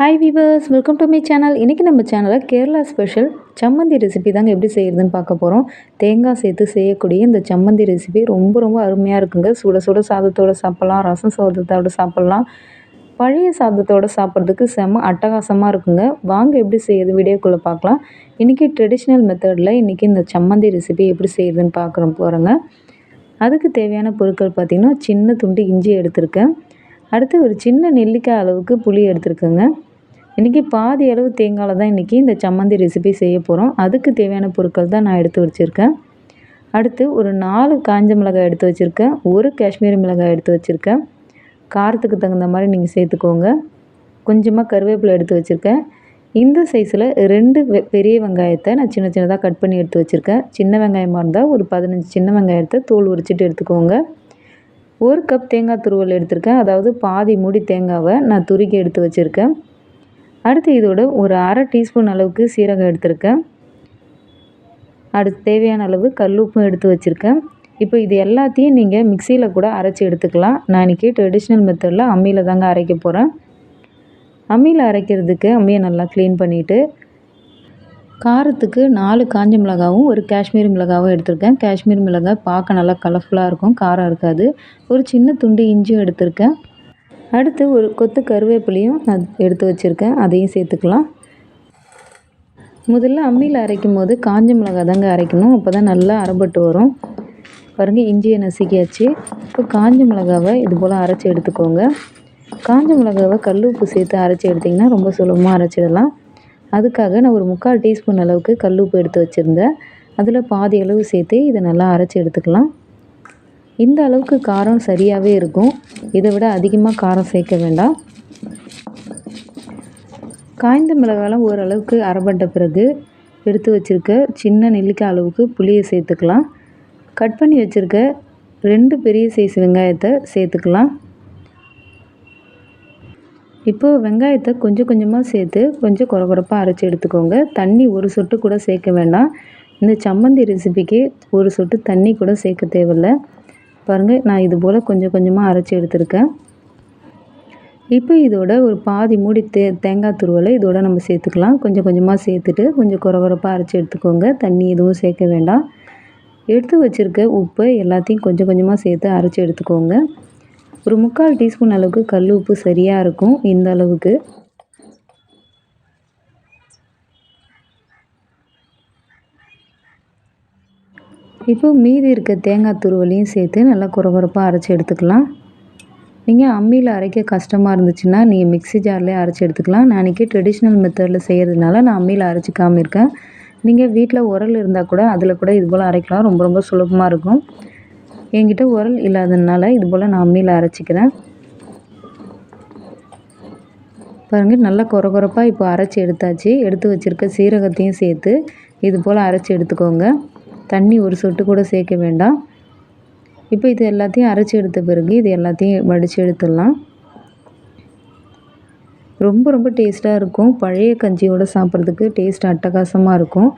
Hi viewers welcome to my channel இன்றைக்கி நம்ம சேனலில் கேரளா ஸ்பெஷல் சம்மந்தி ரெசிபி தாங்க எப்படி செய்கிறதுன்னு பார்க்க போகிறோம் தேங்காய் சேர்த்து செய்யக்கூடிய இந்த சம்மந்தி ரெசிபி ரொம்ப ரொம்ப அருமையாக இருக்குங்க. சுட சுட சாதத்தோடு சாப்பிட்லாம் ரசம் சாதத்தோடு சாப்பிட்லாம். பழைய சாதத்தோடு சாப்பிட்றதுக்கு செம்ம அட்டகாசமாக இருக்குங்க. வாங்க எப்படி செய்யுது வீடியோக்குள்ளே பார்க்கலாம். இன்றைக்கி ட்ரெடிஷ்னல் மெத்தடில் இன்றைக்கி இந்த சம்மந்தி ரெசிபி எப்படி செய்கிறதுன்னு பார்க்குறோம் போகிறோங்க அதுக்கு தேவையான பொருட்கள் பார்த்திங்கன்னா சின்ன துண்டு இஞ்சி எடுத்திருக்கேன். அடுத்து ஒரு சின்ன நெல்லிக்காய் அளவுக்கு புளி எடுத்துருக்கேங்க. இன்றைக்கி பாதி அளவு தேங்காயில் தான் இன்றைக்கி இந்த சம்மந்தி ரெசிபி செய்ய போகிறோம் அதுக்கு தேவையான பொருட்கள் தான் நான் எடுத்து வச்சுருக்கேன். அடுத்து ஒரு நாலு காஞ்ச மிளகாய் எடுத்து வச்சுருக்கேன். ஒரு காஷ்மீரி மிளகாய் எடுத்து வச்சுருக்கேன். காரத்துக்கு தகுந்த மாதிரி நீங்கள் சேர்த்துக்கோங்க. கொஞ்சமாக கருவேப்பிலை எடுத்து வச்சுருக்கேன். இந்த சைஸில் ரெண்டு பெரிய வெங்காயத்தை நான் சின்ன சின்னதாக கட் பண்ணி எடுத்து வச்சுருக்கேன். சின்ன வெங்காயமாக இருந்தால் ஒரு பதினஞ்சு சின்ன வெங்காயத்தை தோல் உரிச்சிட்டு எடுத்துக்கோங்க. ஒரு கப் தேங்காய் துருவல் எடுத்திருக்கேன். அதாவது பாதி மூடி தேங்காவை நான் துருக்கி எடுத்து வச்சுருக்கேன். அடுத்து இதோட ஒரு அரை டீஸ்பூன் அளவுக்கு சீரகம் எடுத்திருக்கேன். அடுத்து தேவையான அளவு கல்லுப்பும் எடுத்து வச்சுருக்கேன். இப்போ இது எல்லாத்தையும் நீங்கள் மிக்சியில் கூட அரைச்சி எடுத்துக்கலாம். நான் இன்றைக்கி ட்ரெடிஷ்னல் மெத்தடில் அம்மியில் தாங்க அரைக்க போகிறேன் அம்மியில் அரைக்கிறதுக்கு அம்மியை நல்லா க்ளீன் பண்ணிவிட்டு காரத்துக்கு நாலு காஞ்ச மிளகாவும் ஒரு காஷ்மீர் மிளகாவும் எடுத்திருக்கேன். காஷ்மீர் மிளகாய் பார்க்க நல்லா கலர்ஃபுல்லாக இருக்கும் காரம் இருக்காது. ஒரு சின்ன துண்டு இஞ்சியும் எடுத்திருக்கேன். அடுத்து ஒரு கொத்து கருவேப்பிலையும் நான் எடுத்து வச்சுருக்கேன். அதையும் சேர்த்துக்கலாம். முதல்ல அம்மியில் அரைக்கும் போது காஞ்ச மிளகாய் தாங்க அரைக்கணும். அப்போ தான் நல்லா அரைப்பட்டு வரும். பாருங்கள் இஞ்சியை நசுக்கியாச்சு. இப்போ காஞ்ச மிளகாவை இது போல் அரைச்சி எடுத்துக்கோங்க. காஞ்ச மிளகாவை கல் உப்பு சேர்த்து அரைச்சி எடுத்திங்கன்னா ரொம்ப சுலபமாக அரைச்சிடலாம். அதுக்காக நான் ஒரு முக்கால் டீஸ்பூன் அளவுக்கு கல் உப்பு எடுத்து வச்சுருந்தேன். அதில் பாதி அளவு சேர்த்து இதை நல்லா அரைச்சி எடுத்துக்கலாம். இந்த அளவுக்கு காரம் சரியாகவே இருக்கும். இதை விட அதிகமாக காரம் சேர்க்க வேண்டாம். காய்ந்த மிளகாலாம் ஓரளவுக்கு அரைப்பட்ட பிறகு எடுத்து வச்சுருக்க சின்ன நெல்லிக்காய் அளவுக்கு புளியை சேர்த்துக்கலாம். கட் பண்ணி வச்சுருக்க ரெண்டு பெரிய சைஸ் வெங்காயத்தை சேர்த்துக்கலாம். இப்போது வெங்காயத்தை கொஞ்சம் கொஞ்சமாக சேர்த்து கொஞ்சம் குறை குறைப்பாக அரைச்சி எடுத்துக்கோங்க. தண்ணி ஒரு சொட்டு கூட சேர்க்க வேண்டாம். இந்த சம்மந்தி ரெசிபிக்கு ஒரு சொட்டு தண்ணி கூட சேர்க்க தேவையில்லை. பாருங்கள் நான் இது போல் கொஞ்சம் கொஞ்சமாக அரைச்சி எடுத்திருக்கேன். இப்போ இதோட ஒரு பாதி மூடி தே தேங்காய் துருவலை இதோட நம்ம சேர்த்துக்கலாம். கொஞ்சம் கொஞ்சமாக சேர்த்துட்டு கொஞ்சம் குறவரப்பாக அரைச்சி எடுத்துக்கோங்க. தண்ணி எதுவும் சேர்க்க வேண்டாம். எடுத்து வச்சுருக்க உப்பு எல்லாத்தையும் கொஞ்சம் கொஞ்சமாக சேர்த்து அரைச்சி எடுத்துக்கோங்க. ஒரு முக்கால் டீஸ்பூன் அளவுக்கு கல் உப்பு சரியாக இருக்கும் இந்த அளவுக்கு. இப்போ மீதி இருக்க தேங்காய் துருவலையும் சேர்த்து நல்லா குறகுறப்பாக அரைச்சி எடுத்துக்கலாம். நீங்கள் அம்மியில் அரைக்க கஷ்டமாக இருந்துச்சுன்னா நீங்கள் மிக்ஸி ஜார்லேயே அரைச்சி எடுத்துக்கலாம். நான் அன்றைக்கி ட்ரெடிஷ்னல் மெத்தடில் செய்கிறதுனால நான் அம்மியில் அரைச்சிக்காமல் இருக்கேன். நீங்கள் வீட்டில் உரல் இருந்தால் கூட அதில் கூட இது போல் அரைக்கலாம். ரொம்ப ரொம்ப சுலபமாக இருக்கும். என்கிட்ட உரல் இல்லாததுனால இது போல் நான் அம்மியில் அரைச்சிக்கிறேன். பாருங்கள் நல்லா குறகுறப்பாக இப்போ அரைச்சி எடுத்தாச்சு. எடுத்து வச்சுருக்க சீரகத்தையும் சேர்த்து இது போல் அரைச்சி எடுத்துக்கோங்க. தண்ணி ஒரு சொட்டு கூட சேர்க்க வேண்டாம். இப்போ இது எல்லாத்தையும் அரைச்சி எடுத்த பிறகு இது எல்லாத்தையும் வடித்து எடுத்துடலாம். ரொம்ப ரொம்ப டேஸ்ட்டாக இருக்கும். பழைய கஞ்சியோடு சாப்பிட்றதுக்கு டேஸ்ட் அட்டகாசமாக இருக்கும்.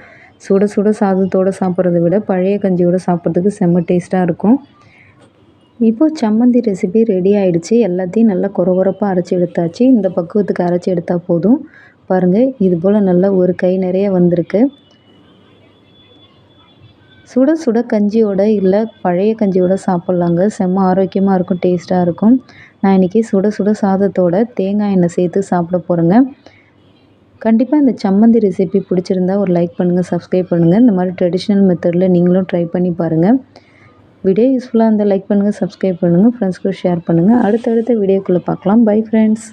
சுட சுட சாதத்தோடு சாப்பிட்றத விட பழைய கஞ்சியோடு சாப்பிட்றதுக்கு செம்ம டேஸ்ட்டாக இருக்கும். இப்போது சம்மந்தி ரெசிபி ரெடி ஆகிடுச்சு எல்லாத்தையும் நல்லா குறகுறப்பாக அரைச்சி எடுத்தாச்சு. இந்த பக்குவத்துக்கு அரைச்சி எடுத்தால் போதும். பாருங்கள் இது போல் நல்லா ஒரு கை நிறைய வந்திருக்கு. சுட சுட கஞ்சியோட இல்லை பழைய கஞ்சியோட சாப்பிட்லாங்க. செம்ம ஆரோக்கியமாக இருக்கும் டேஸ்ட்டாக இருக்கும். நான் இன்றைக்கி சுட சுட சாதத்தோட தேங்காய் எண்ணெய் சேர்த்து சாப்பிட போகிறேங்க கண்டிப்பாக இந்த சம்மந்தி ரெசிபி பிடிச்சிருந்தா ஒரு லைக் பண்ணுங்கள் சப்ஸ்கிரைப் பண்ணுங்கள் இந்த மாதிரி ட்ரெடிஷ்னல் மெத்தடில் நீங்களும் ட்ரை பண்ணி பாருங்கள் வீடியோ யூஸ்ஃபுல்லாக இருந்தால் லைக் பண்ணுங்கள் சப்ஸ்கிரைப் பண்ணுங்கள் ஃப்ரெண்ட்ஸ்க்கு ஷேர் பண்ணுங்கள் அடுத்தடுத்த வீடியோக்குள்ளே பார்க்கலாம். Bye friends